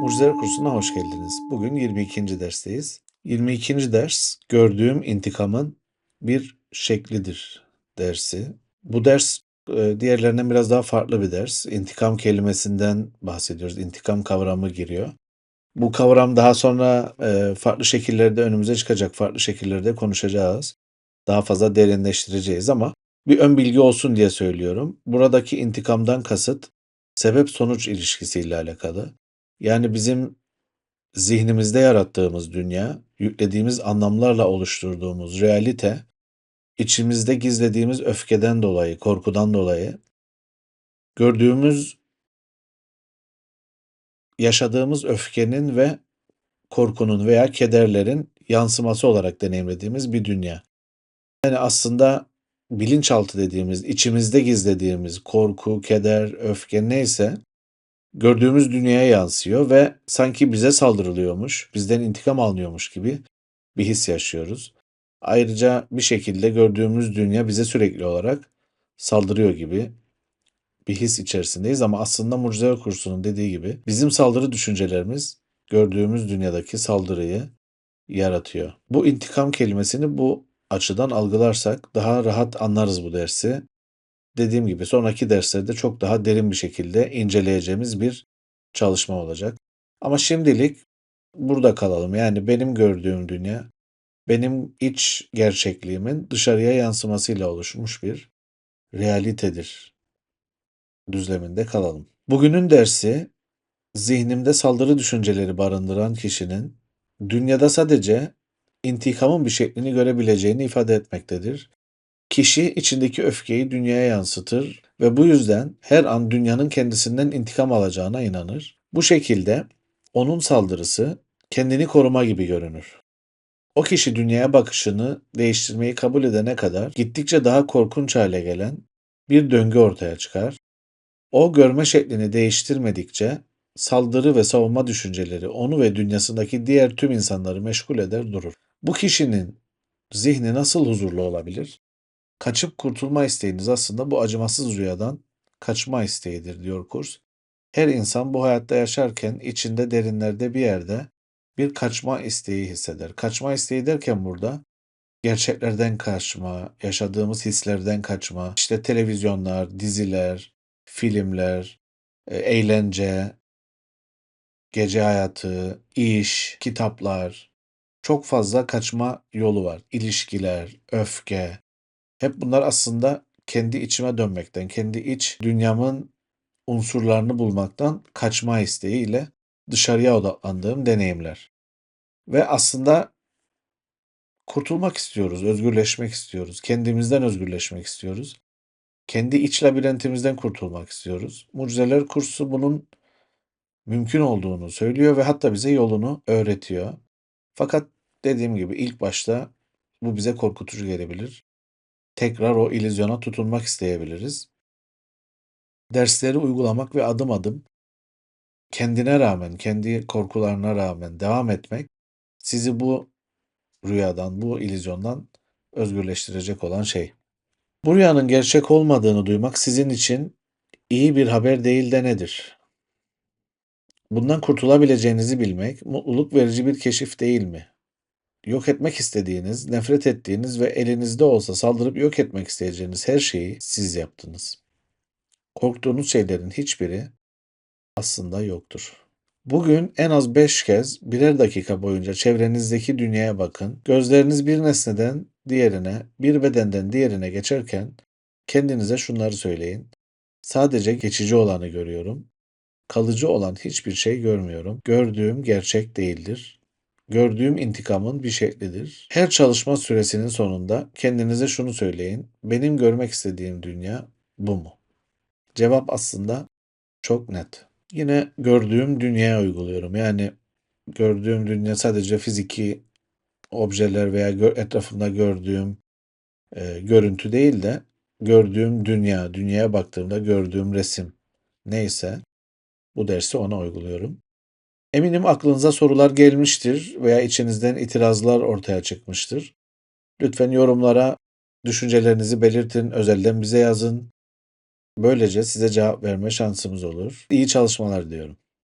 Mucizeler kursuna hoş geldiniz. Bugün 22. dersteyiz. 22. ders gördüğüm intikamın bir şeklidir dersi. Bu ders e, diğerlerinden biraz daha farklı bir ders. İntikam kelimesinden bahsediyoruz. İntikam kavramı giriyor. Bu kavram daha sonra e, farklı şekillerde önümüze çıkacak. Farklı şekillerde konuşacağız. Daha fazla derinleştireceğiz ama bir ön bilgi olsun diye söylüyorum. Buradaki intikamdan kasıt sebep sonuç ilişkisiyle alakalı. Yani bizim zihnimizde yarattığımız dünya, yüklediğimiz anlamlarla oluşturduğumuz realite, içimizde gizlediğimiz öfkeden dolayı, korkudan dolayı, gördüğümüz, yaşadığımız öfkenin ve korkunun veya kederlerin yansıması olarak deneyimlediğimiz bir dünya. Yani aslında bilinçaltı dediğimiz, içimizde gizlediğimiz korku, keder, öfke neyse gördüğümüz dünyaya yansıyor ve sanki bize saldırılıyormuş, bizden intikam alınıyormuş gibi bir his yaşıyoruz. Ayrıca bir şekilde gördüğümüz dünya bize sürekli olarak saldırıyor gibi bir his içerisindeyiz ama aslında Mucizeler Kursu'nun dediği gibi bizim saldırı düşüncelerimiz gördüğümüz dünyadaki saldırıyı yaratıyor. Bu intikam kelimesini bu açıdan algılarsak daha rahat anlarız bu dersi dediğim gibi sonraki derslerde çok daha derin bir şekilde inceleyeceğimiz bir çalışma olacak. Ama şimdilik burada kalalım. Yani benim gördüğüm dünya benim iç gerçekliğimin dışarıya yansımasıyla oluşmuş bir realitedir. Düzleminde kalalım. Bugünün dersi zihnimde saldırı düşünceleri barındıran kişinin dünyada sadece intikamın bir şeklini görebileceğini ifade etmektedir. Kişi içindeki öfkeyi dünyaya yansıtır ve bu yüzden her an dünyanın kendisinden intikam alacağına inanır. Bu şekilde onun saldırısı kendini koruma gibi görünür. O kişi dünyaya bakışını değiştirmeyi kabul edene kadar gittikçe daha korkunç hale gelen bir döngü ortaya çıkar. O görme şeklini değiştirmedikçe saldırı ve savunma düşünceleri onu ve dünyasındaki diğer tüm insanları meşgul eder durur. Bu kişinin zihni nasıl huzurlu olabilir? Kaçıp kurtulma isteğiniz aslında bu acımasız rüyadan kaçma isteğidir diyor kurs. Her insan bu hayatta yaşarken içinde derinlerde bir yerde bir kaçma isteği hisseder. Kaçma isteği derken burada gerçeklerden kaçma, yaşadığımız hislerden kaçma, işte televizyonlar, diziler, filmler, e, eğlence, gece hayatı, iş, kitaplar, çok fazla kaçma yolu var. İlişkiler, öfke, hep bunlar aslında kendi içime dönmekten, kendi iç dünyamın unsurlarını bulmaktan kaçma isteğiyle dışarıya odaklandığım deneyimler. Ve aslında kurtulmak istiyoruz, özgürleşmek istiyoruz, kendimizden özgürleşmek istiyoruz. Kendi iç labirentimizden kurtulmak istiyoruz. Mucizeler kursu bunun mümkün olduğunu söylüyor ve hatta bize yolunu öğretiyor. Fakat dediğim gibi ilk başta bu bize korkutucu gelebilir tekrar o illüzyona tutunmak isteyebiliriz. Dersleri uygulamak ve adım adım kendine rağmen, kendi korkularına rağmen devam etmek sizi bu rüyadan, bu illüzyondan özgürleştirecek olan şey. Bu rüyanın gerçek olmadığını duymak sizin için iyi bir haber değil de nedir? Bundan kurtulabileceğinizi bilmek mutluluk verici bir keşif değil mi? Yok etmek istediğiniz, nefret ettiğiniz ve elinizde olsa saldırıp yok etmek isteyeceğiniz her şeyi siz yaptınız. Korktuğunuz şeylerin hiçbiri aslında yoktur. Bugün en az 5 kez birer dakika boyunca çevrenizdeki dünyaya bakın. Gözleriniz bir nesneden diğerine, bir bedenden diğerine geçerken kendinize şunları söyleyin. Sadece geçici olanı görüyorum. Kalıcı olan hiçbir şey görmüyorum. Gördüğüm gerçek değildir. Gördüğüm intikamın bir şeklidir. Her çalışma süresinin sonunda kendinize şunu söyleyin. Benim görmek istediğim dünya bu mu? Cevap aslında çok net. Yine gördüğüm dünyaya uyguluyorum. Yani gördüğüm dünya sadece fiziki objeler veya etrafımda gördüğüm e, görüntü değil de gördüğüm dünya, dünyaya baktığımda gördüğüm resim neyse bu dersi ona uyguluyorum. Eminim aklınıza sorular gelmiştir veya içinizden itirazlar ortaya çıkmıştır. Lütfen yorumlara düşüncelerinizi belirtin, özelden bize yazın. Böylece size cevap verme şansımız olur. İyi çalışmalar diyorum.